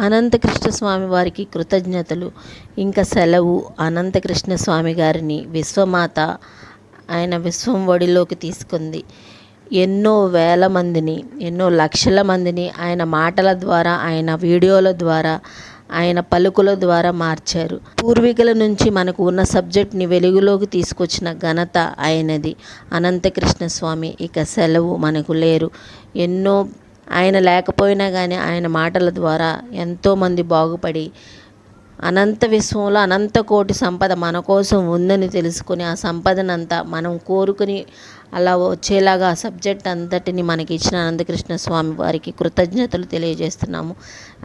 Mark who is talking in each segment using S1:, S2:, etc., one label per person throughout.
S1: అనంతకృష్ణ స్వామి వారికి కృతజ్ఞతలు. ఇంకా సెలవు అనంతకృష్ణ స్వామి గారిని విశ్వమాత ఆయన విశ్వం ఒడిలోకి తీసుకుంది. ఎన్నో వేల మందిని ఎన్నో లక్షల మందిని ఆయన మాటల ద్వారా ఆయన వీడియోల ద్వారా ఆయన పలుకుల ద్వారా మార్చారు. పూర్వీకుల నుంచి మనకు ఉన్న సబ్జెక్ట్ని వెలుగులోకి తీసుకొచ్చిన ఘనత ఆయనది. అనంతకృష్ణ స్వామి ఇక సెలవు మనకు లేరు. ఎన్నో ఆయన లేకపోయినా కానీ ఆయన మాటల ద్వారా ఎంతోమంది బాగుపడి అనంత విశ్వంలో అనంత కోటి సంపద మన కోసం ఉందని తెలుసుకుని ఆ సంపదనంతా మనం కోరుకుని అలా వచ్చేలాగా ఆ సబ్జెక్ట్ అంతటిని మనకి ఇచ్చిన అనంతకృష్ణ స్వామి వారికి కృతజ్ఞతలు తెలియజేస్తున్నాము.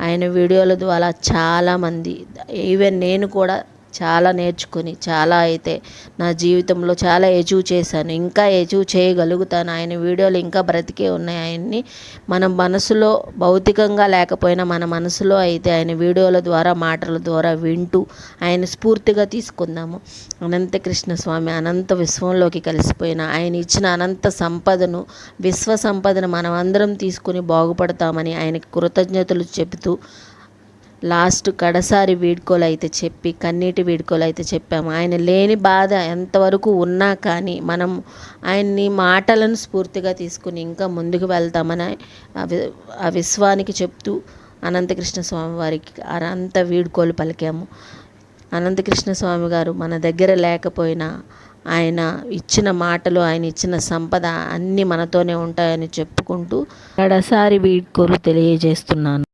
S1: ఆయన వీడియోల ద్వారా చాలామంది ఈవెన్ నేను కూడా చాలా నేర్చుకొని చాలా అయితే నా జీవితంలో చాలా ఎచీవ్ చేశాను. ఇంకా ఎచీవ్ చేయగలుగుతాను. ఆయన వీడియోలు ఇంకా బ్రతికే ఉన్నాయి. ఆయన్ని మన మనసులో భౌతికంగా లేకపోయినా మన మనసులో అయితే ఆయన వీడియోల ద్వారా మాటల ద్వారా వింటూ ఆయన స్ఫూర్తిగా తీసుకుందాము. అనంతకృష్ణ స్వామి అనంత విశ్వంలోకి కలిసిపోయిన ఆయన ఇచ్చిన అనంత సంపదను విశ్వ సంపదను మనం అందరం తీసుకుని బాగుపడతామని ఆయనకి కృతజ్ఞతలు చెబుతూ లాస్ట్ కడసారి వీడ్కోలు అయితే చెప్పి కన్నీటి వీడ్కోలు అయితే చెప్పాము. ఆయన లేని బాధ ఎంతవరకు ఉన్నా కానీ మనం ఆయన్ని మాటలను స్ఫూర్తిగా తీసుకుని ఇంకా ముందుకు వెళ్తామని ఆ ఆ విశ్వానికి చెప్తూ అనంతకృష్ణ స్వామి వారికి అనంత వీడ్కోలు పలికాము. అనంతకృష్ణ స్వామి గారు మన దగ్గర లేకపోయినా ఆయన ఇచ్చిన మాటలు ఆయన ఇచ్చిన సంపద అన్నీ మనతోనే ఉంటాయని చెప్పుకుంటూ కడసారి వీడ్కోలు తెలియజేస్తున్నాను.